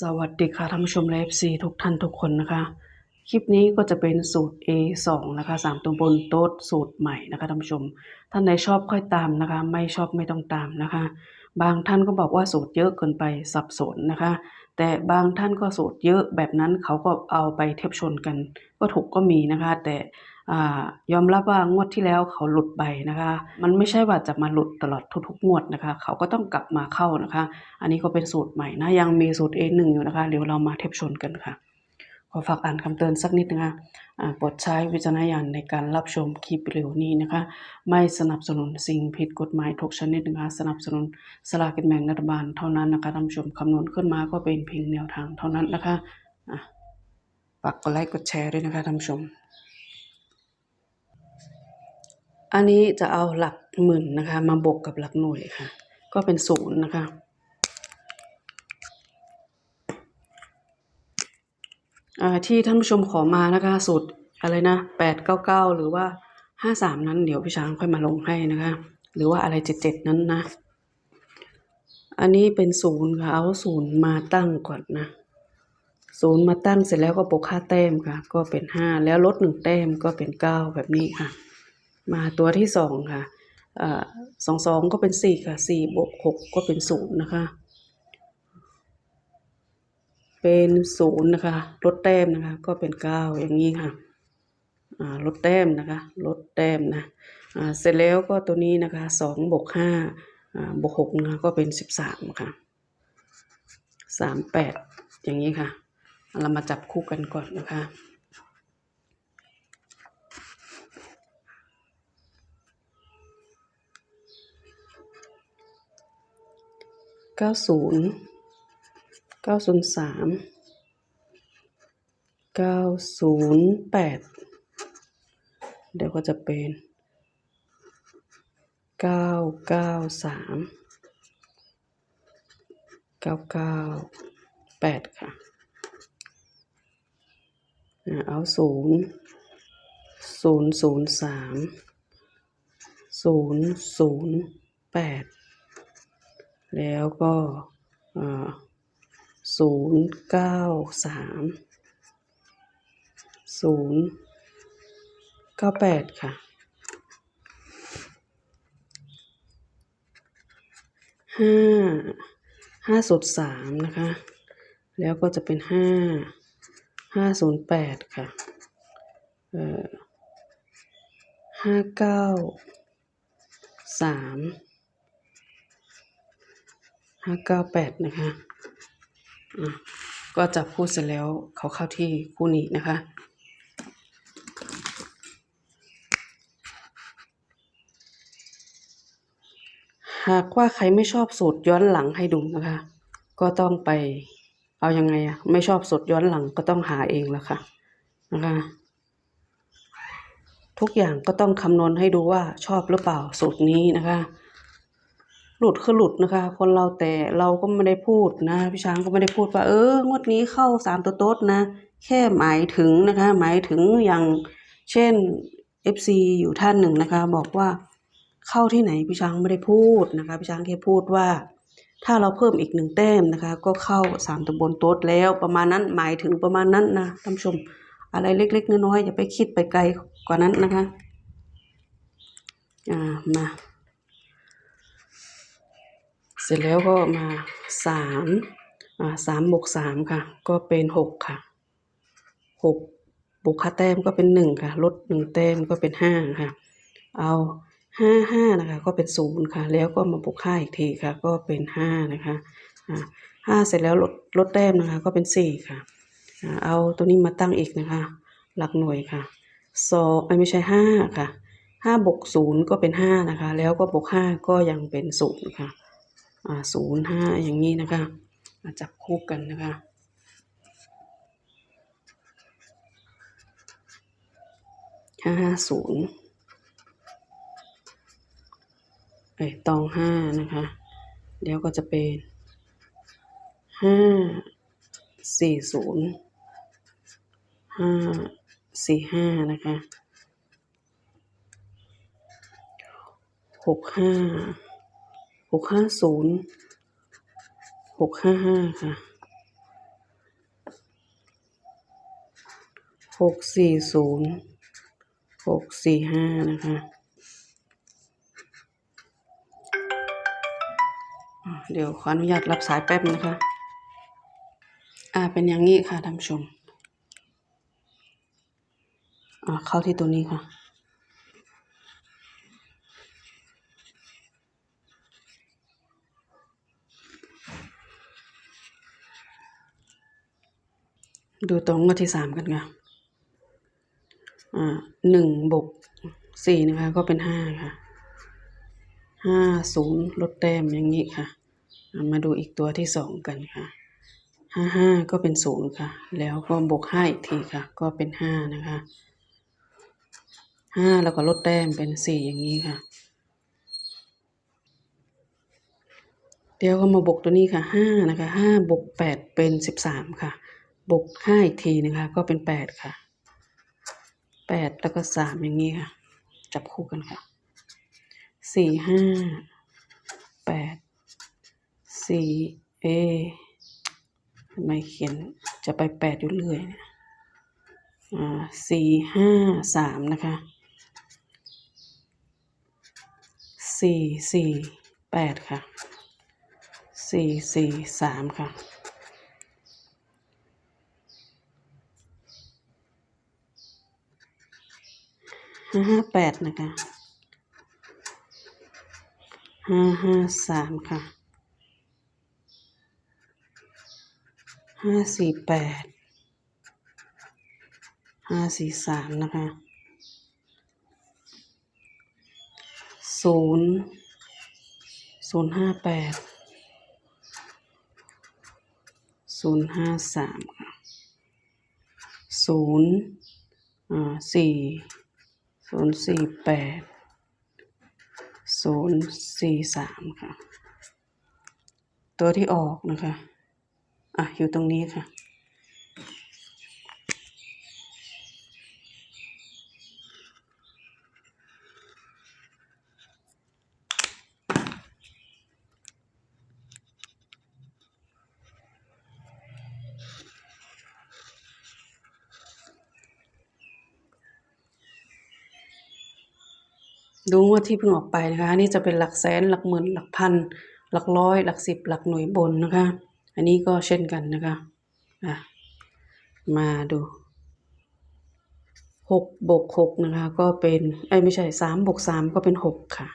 สวัสดีค่ะท่านผู้ชมและ FC ทุกท่านทุกคนนะคะ คลิปนี้ก็จะเป็นสูตร A2 นะคะ3ตัวบนโต๊ดสูตรใหม่นะคะท่านผู้ชม ท่านไหนชอบค่อยตามนะคะ ไม่ชอบไม่ต้องตามนะคะ บางท่านก็บอกว่าสูตรเยอะเกินไปสับสนนะคะ แต่บางท่านก็สูตรเยอะแบบนั้นเขาก็เอาไปเทียบชนกัน ก็ถูกก็มีนะคะ แต่ ยอมรับว่างวดที่แล้วเขาหลุดไปนะคะ มันไม่ใช่ว่าจะมาหลุดตลอดทุกๆงวดนะคะ เขาก็ต้องกลับมาเข้านะคะ อันนี้ก็เป็นสูตรใหม่นะ ยังมีสูตร A1 อยู่นะคะ เดี๋ยวเรามาเทียบชนกันค่ะ ขอฝากอ่านคำเตือนสักนิดนะคะอ่าโปรดใช้วิจารณญาณในการรับชมคลิปวิดีโอนี้นะคะ ไม่สนับสนุนสิ่งผิดกฎหมายทุกชนิดนะคะ สนับสนุนสลากกินแบ่งรัฐบาลเท่านั้นนะคะท่านผู้ชมคำนวณขึ้นมาก็เป็นเพียงแนวทางเท่านั้นนะคะอะฝากกดไลค์กดแชร์ด้วยนะคะท่านผู้ชม อันนี้จะเอาหลักหมื่นนะคะ มาบวกกับหลักหน่วยค่ะ ก็เป็นศูนย์นะคะอ่าที่ท่านผู้ชมขอมานะคะสูตรอะไรนะแปดเก้าเก้าหรือว่าห้าสามนั้นเดี๋ยวพี่ช้างค่อยมาลงให้นะคะ หรือว่าอะไรเจ็ดเจ็ดนั้นนะ อันนี้เป็นศูนย์ค่ะเอาศูนย์มาตั้งก่อนนะศูนย์มาตั้งเสร็จแล้วก็บวกค่าแต้มค่ะ ก็เป็นห้าแล้วลดหนึ่งแต้มก็เป็นเก้าแบบนี้ค่ะ มาตัวที่สองค่ะสองสองก็เป็นสี่ค่ะสี่บวกหกก็เป็นศูนย์นะคะ เป็นศูนย์นะคะลดแต้มนะคะก็เป็นเก้าอย่างนี้ค่ะลดแต้มนะคะลดแต้มนะเสร็จแล้วก็ตัวนี้นะคะสองบวกห้าอ่าบวกหกนะคะก็เป็นสิบสามค่ะสามแปดอย่างนี้ค่ะ เรามาจับคู่กันก่อนนะคะ ก้าศูนย์เก้าศูนย์สามเก้าศูนย์แปดเดี๋ยวก็จะเป็นเก้าเก้าสามเก้าเก้าแปดค่ะเอาศูนย์ศูนย์ศูนย์สามศูนย์ศูนย์แปด แล้วก็ศูนย์เก้าสามศูนย์เก้าแปดค่ะห้าห้าสุดสามนะคะ แล้วก็จะเป็นห้าห้าศูนย์แปดค่ะเอ่อห้าเก้าสาม ห้าเก้าแปดนะคะอะก็จับคู่เสร็จแล้วเขาเข้าที่คู่นี้นะคะหากว่าใครไม่ชอบสูตรย้อนหลังให้ดูนะคะ ก็ต้องไปเอายังไงอะไม่ชอบสูตรย้อนหลังก็ต้องหาเองแล้วค่ะนะคะ ทุกอย่างก็ต้องคำนวณให้ดูว่าชอบหรือเปล่าสูตรนี้นะคะ หลุดคือหลุดนะคะ คนเราแต่เราก็ไม่ได้พูดนะพี่ช้างก็ไม่ได้พูดว่า เอองวดนี้เข้าสามตัวโต๊ดนะ แค่หมายถึงนะคะ หมายถึงอย่างเช่น FC อยู่ท่านหนึ่งนะคะ บอกว่าเข้าที่ไหนพี่ช้างไม่ได้พูดนะคะพี่ช้างแค่พูดว่า ถ้าเราเพิ่มอีกหนึ่งแต้มนะคะ ก็เข้าสามตัวบนโต๊ดแล้วประมาณนั้นหมายถึงประมาณนั้นนะท่านผู้ชมอะไรเล็ก ๆ น้อยๆอย่าไปคิดไปไกลกว่านั้นนะคะ อ่ามา เสร็จแล้วก็มาสามสามบวกสามค่ะ ก็เป็นหกค่ะหกบวกค่าแต้มก็เป็นหนึ่งค่ะ ลดหนึ่งแต้มก็เป็นห้าค่ะ เอาห้าห้านะคะ ก็เป็นศูนย์ค่ะ แล้วก็มาบวกห้าอีกทีค่ะ ก็เป็นห้านะคะห้าเสร็จแล้วลดลดแต้มนะคะ ก็เป็นสี่ค่ะอ่าเอาตัวนี้มาตั้งอีกนะคะ หลักหน่วยค่ะสองไม่ใช่ห้าค่ะห้าบวกศูนย์ก็เป็นห้านะคะ แล้วก็บวกห้าก็ยังเป็นศูนย์ค่ะ ศูนย์ห้าอย่างนี้นะคะมาจับคู่กันนะคะห้าห้าศูนย์เอ้ยตองห้านะคะเดี๋ยวก็จะเป็นห้าสี่ศูนย์ห้าสี่ห้านะคะหกห้า หกห้าศูนย์หกห้าห้าค่ะหกสี่ศูนย์หกสี่ห้านะคะเดี๋ยวขออนุญาตรับสายแป๊บนะคะ อ่า เป็นอย่างนี้ค่ะท่านผู้ชม อ่า เข้าที่ตัวนี้ค่ะ ดูตรงงวดที่สามกันค่ะอ่าหนึ่งบวกสี่นะคะ ก็เป็นห้าค่ะห้าศูนย์ลดแต้มอย่างนี้ค่ะ มาดูอีกตัวที่สองกันค่ะห้าห้าก็เป็นศูนย์ค่ะ แล้วก็บวกห้าอีกทีค่ะ ก็เป็นห้านะคะห้าแล้วก็ลดแต้มเป็นสี่อย่างนี้ค่ะ เดี๋ยวก็มาบวกตัวนี้ค่ะห้านะคะห้าบวกแปดเป็นสิบสามค่ะ บวกห้าอีกทีนะคะ ก็เป็นแปดค่ะแปดแล้วก็สามอย่างนี้ค่ะ จับคู่กันค่ะสี่ห้าแปดสี่เอทำไมเขียนจะไปแปดอยู่เรื่อยเนี่ยอ่าสี่ห้าสามนะคะสี่สี่แปดค่ะสี่สี่สามค่ะ ห้าห้าแปดนะคะห้าห้าสามค่ะห้าสี่แปดห้าสี่สามนะคะศูนย์ศูนย์ห้าแปดศูนย์ห้าสามค่ะศูนย์อ่าสี่ ศูนย์สี่แปดศูนย์สี่สามค่ะ ตัวที่ออกนะคะ อะ อยู่ตรงนี้ค่ะ ดูงวดที่เพิ่งออกไปนะคะ นี่จะเป็นหลักแสนหลักหมื่นหลักพัน หลักร้อย หลักสิบ หลักหน่วยบนนะคะ อันนี้ก็เช่นกันนะคะอะมาดูหกบวกหกนะคะ ก็เป็นเอ้ไม่ใช่สามบวกสามก็เป็นหกค่ะ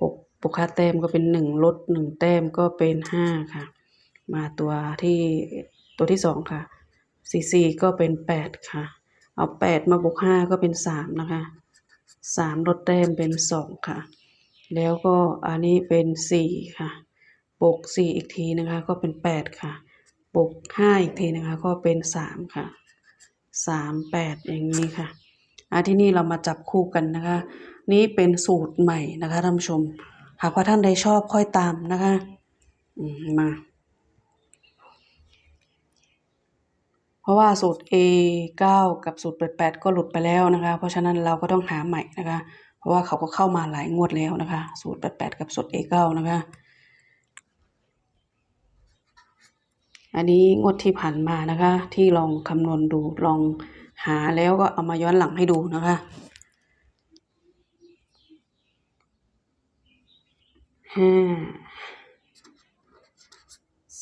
หกบวกห้าแต้มก็เป็นหนึ่งลดหนึ่งแต้มก็เป็นห้าค่ะ มาตัวที่ตัวที่สองค่ะสี่สี่ก็เป็นแปดค่ะ เอาแปดมาบวกห้าก็เป็นสามนะคะ สามลดแต้มเป็นสองค่ะ แล้วก็อันนี้เป็นสี่ค่ะ บวกสี่อีกทีนะคะ ก็เป็นแปดค่ะ บวกห้าอีกทีนะคะ ก็เป็นสามค่ะสามแปดอย่างนี้ค่ะอะที่นี่เรามาจับคู่กันนะคะ นี่เป็นสูตรใหม่นะคะท่านผู้ชม หากว่าท่านใดชอบค่อยตามนะคะ อืมมา เพ ราะว่าสูตร A 9 กับสูตร8 8ก็หลุดไปแล้วนะคะ เพราะฉะนั้นเราก็ต้องหาใหม่นะคะ เพราะว่าเขาก็เข้ามาหลายงวดแล้วนะคะ สูตร8 8กับสูตร A 9 นะคะ อันนี้งวดที่ผ่านมานะคะ ที่ลองคำนวณดูลองหาแล้วก็เอามาย้อนหลังให้ดูนะคะห้า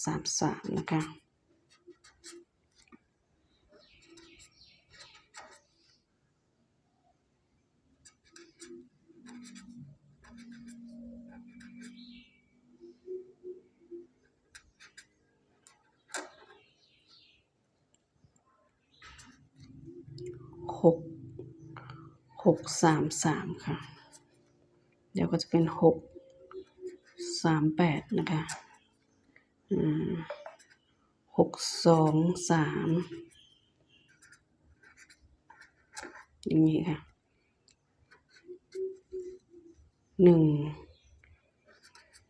สามสามนะคะ หก หก สามสามค่ะ เดี๋ยวก็จะเป็นหกสามแปดนะคะหกสองสามอย่างนี้ค่ะหนึ่ง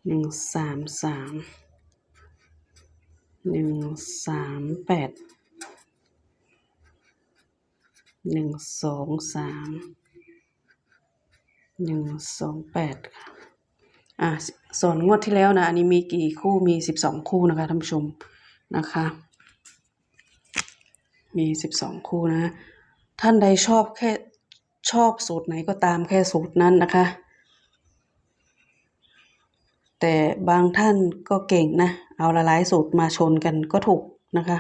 หนึ่งสามสามหนึ่งสามแปดหนึ่งสองสาม หนึ่งสองแปดค่ะอะส่วนงวดที่แล้วนะ อันนี้มีกี่คู่มีสิบสองคู่นะคะท่านผู้ชมนะคะ มีสิบสองคู่นะ ท่านใดชอบแค่ชอบสูตรไหนก็ตามแค่สูตรนั้นนะคะ แต่บางท่านก็เก่งนะ เอาละหลายสูตรมาชนกันก็ถูกนะคะ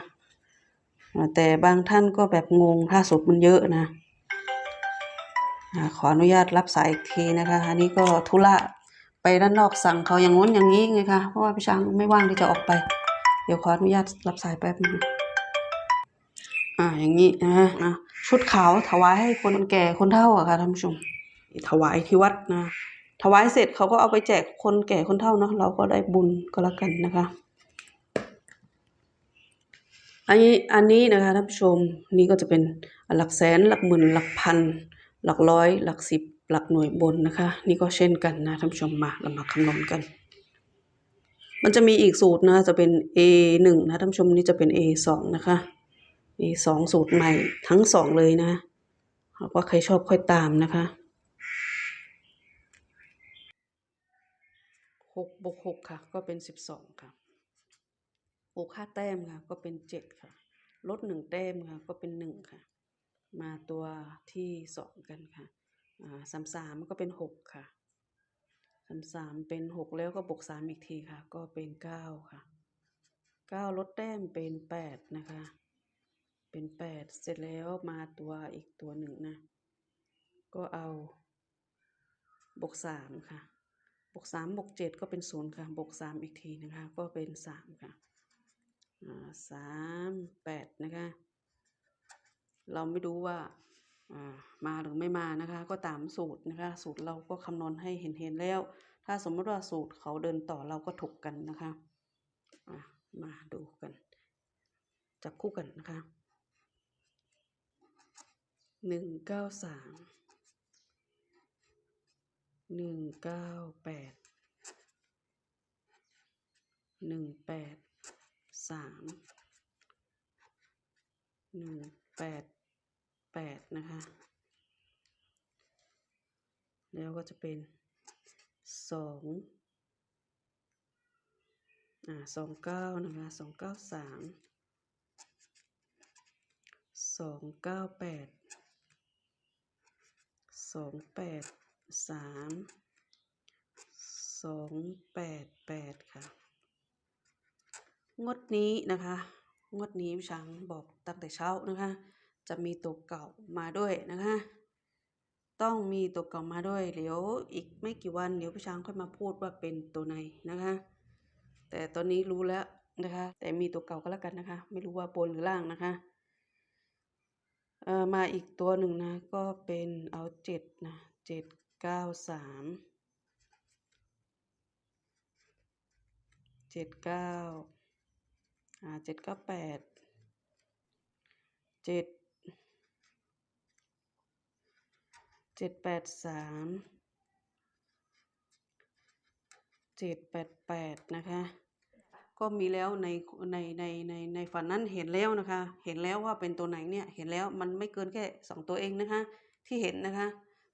แต่บางท่านก็แบบงงถ้าสูตรมันเยอะนะ ขออนุญาตรับสายอีกทีนะคะ อันนี้ก็ธุระไปด้านนอกสั่งเขาอย่างง้นอย่างนี้ไงคะ เพราะว่าพี่ช้างไม่ว่างที่จะออกไป เดี๋ยวขออนุญาตรับสายแป๊บนึงอ่าอย่างนี้นะฮะนะชุดขาวถวายให้คนแก่คนเฒ่าอะค่ะท่านผู้ชมถวายที่วัดนะ ถวายเสร็จเขาก็เอาไปแจกคนแก่คนเฒ่าเนาะเราก็ได้บุญก็แล้วกันนะคะอันนี้อันนี้นะคะท่านผู้ชมนี่ก็จะเป็นหลักแสนหลักหมื่นหลักพัน หลักร้อย หลักสิบ หลักหน่วยบนนะคะ นี่ก็เช่นกันนะท่านผู้ชมมาเรามาคำนวณกัน มันจะมีอีกสูตรนะจะเป็น A หนึ่งนะท่านผู้ชมนี่จะเป็น A สองนะคะ A สองสูตรใหม่ทั้งสองเลยนะหากว่าใครชอบค่อยตามนะคะหกบวกหกค่ะ ก็เป็นสิบสองค่ะบวกห้าแต้มค่ะ ก็เป็นเจ็ดค่ะ ลดหนึ่งแต้มค่ะ ก็เป็นหนึ่งค่ะ มาตัวที่สองกันค่ะอ่าสามสามก็เป็นหกค่ะสามสามเป็นหกแล้วก็บวกสามอีกทีค่ะ ก็เป็นเก้าค่ะเก้าลดแต้มเป็นแปดนะคะ เป็นแปดเสร็จแล้วมาตัวอีกตัวหนึ่งนะ ก็เอาบวกสามค่ะบวกสามบวกเจ็ดก็เป็นศูนย์ค่ะบวกสามอีกทีนะคะ ก็เป็นสามค่ะอ่าสามแปดนะคะ เราไม่รู้ว่ามาหรือไม่มานะคะ ก็ตามสูตรนะคะ สูตรเราก็คำนวณให้เห็นเห็นแล้ว ถ้าสมมติว่าสูตรเขาเดินต่อเราก็ถกกันนะคะมาดูกัน จับคู่กันนะคะหนึ่งเก้าสามหนึ่งเก้าแปดหนึ่งแปดสามหนึ่งแปด แปดนะคะ แล้วก็จะเป็นสองอ่าสองเก้านะคะสองเก้าสามสองเก้าแปดสองแปดสามสองแปดแปดค่ะ งดนี้นะคะ งดนี้ช้างบอกตั้งแต่เช้านะคะ จะมีตัวเก่ามาด้วยนะคะ ต้องมีตัวเก่ามาด้วยเดี๋ยวอีกไม่กี่วันเดี๋ยวพี่ช้างค่อยมาพูดว่าเป็นตัวไหนนะคะ แต่ตอนนี้รู้แล้วนะคะ แต่มีตัวเก่าก็แล้วกันนะคะ ไม่รู้ว่าบนหรือล่างนะคะเอ่อมาอีกตัวหนึ่งนะ ก็เป็นเอาเจ็ดนะเจ็ดเก้าสามเจ็ดเก้าอ่าเจ็ดเก้าแปดเจ็ด เจ็ดแปดสามเจ็ดแปดแปดนะคะ ก็มีแล้วในในในในในฝันนั้นเห็นแล้วนะคะ เห็นแล้วว่าเป็นตัวไหนเนี่ยเห็นแล้วมันไม่เกินแค่สองตัวเองนะคะที่เห็นนะคะ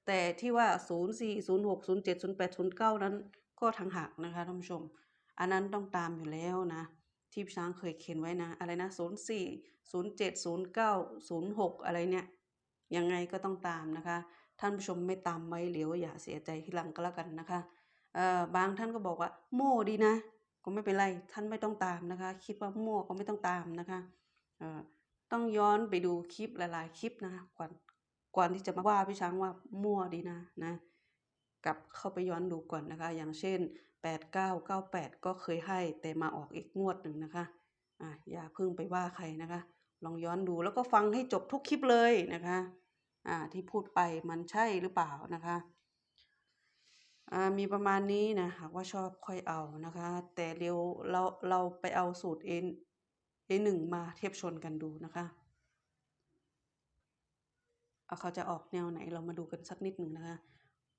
แต่ที่ว่าศูนย์สี่ศูนย์หกศูนย์เจ็ดศูนย์แปดศูนย์เก้านั้นก็ทางหักนะคะท่านผู้ชม อันนั้นต้องตามอยู่แล้วนะที่พี่ช้างเคยเขียนไว้นะอะไรนะศูนย์สี่ศูนย์เจ็ดศูนย์เก้าศูนย์หกอะไรเนี่ยยังไงก็ต้องตามนะคะ ท่านผู้ชมไม่ตามไว้เหลียวอย่าเสียใจทีหลังก็แล้วกันนะคะบางท่านก็บอกว่า โม่ดีนะ ก็ไม่เป็นไรท่านไม่ต้องตามนะคะ คิดว่ามั่วก็ไม่ต้องตามนะคะต้องย้อนไปดูคลิปหลายๆ คลิปนะคะก่อนก่อนที่จะมาว่าพี่ช้างว่ามั่วดีนะนะกลับเข้าไปย้อนดูก่อนนะคะ อย่างเช่น 8998 ก็เคยให้แต่มาออกอีกงวดหนึ่งนะคะอะอย่าเพิ่งไปว่าใครนะคะ ลองย้อนดูแล้วก็ฟังให้จบทุกคลิปเลยนะคะ ที่พูดไปมันใช่หรือเปล่านะคะอ่ามีประมาณนี้นะหากว่าชอบค่อยเอานะคะ แต่เร็วเราเราไปเอาสูตร A A หนึ่งมาเทียบชนกันดูนะคะเอาเขาจะออกแนวไหนเรามาดูกันสักนิดหนึ่งนะคะ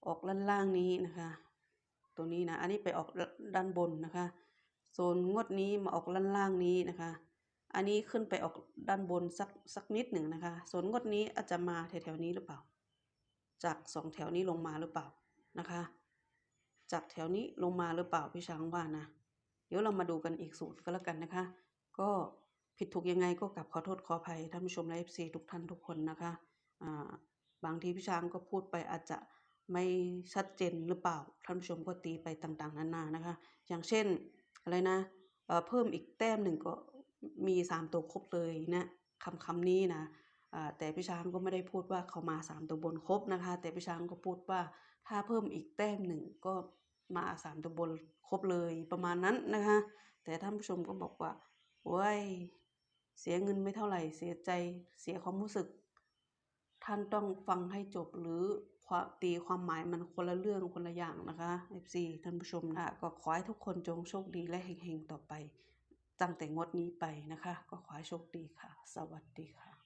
ออกล่างล่างนี้นะคะ ตัวนี้นะอันนี้ไปออกด้านบนนะคะส่วนงวดนี้มาออกล่างล่างนี้นะคะ อันนี้ขึ้นไปออกด้านบนสักสักนิดหนึ่งนะคะสวนงดนี้อาจจะมาแถวๆนี้หรือเปล่า จากสองแถวนี้ลงมาหรือเปล่านะคะ จากแถวนี้ลงมาหรือเปล่าพี่ช้างว่านะ เดี๋ยวเรามาดูกันอีกสูตรก็แล้วกันนะคะ ก็ผิดถูกยังไงก็กลับขอโทษขออภัยท่านผู้ชมและ FC ทุกท่านทุกคนนะคะอ่าบางทีพี่ช้างก็พูดไปอาจจะไม่ชัดเจนหรือเปล่าท่านผู้ชมก็ตีไปต่างๆนานานะคะ อย่างเช่นอะไรนะอ่อเพิ่มอีกแต้มหนึ่งก็ มีสามตัวครบเลยนะคำคำนี้นะอ่าแต่พี่ช้างก็ไม่ได้พูดว่าเขามาสามตัวบนครบนะคะ แต่พี่ช้างก็พูดว่าถ้าเพิ่มอีกแต้มหนึ่งก็มาสามตัวบนครบเลยประมาณนั้นนะคะ แต่ท่านผู้ชมก็บอกว่าโอ้ยเสียเงินไม่เท่าไหร่เสียใจเสียความรู้สึก ท่านต้องฟังให้จบหรือความตีความหมายมันคนละเรื่องคนละอย่างนะคะ FC ท่านผู้ชมนะก็ขอให้ทุกคนจงโชคดีและเฮงๆต่อไป ตั้งแต่งดนี้ไปนะคะ ก็ขอโชคดีค่ะ สวัสดีค่ะ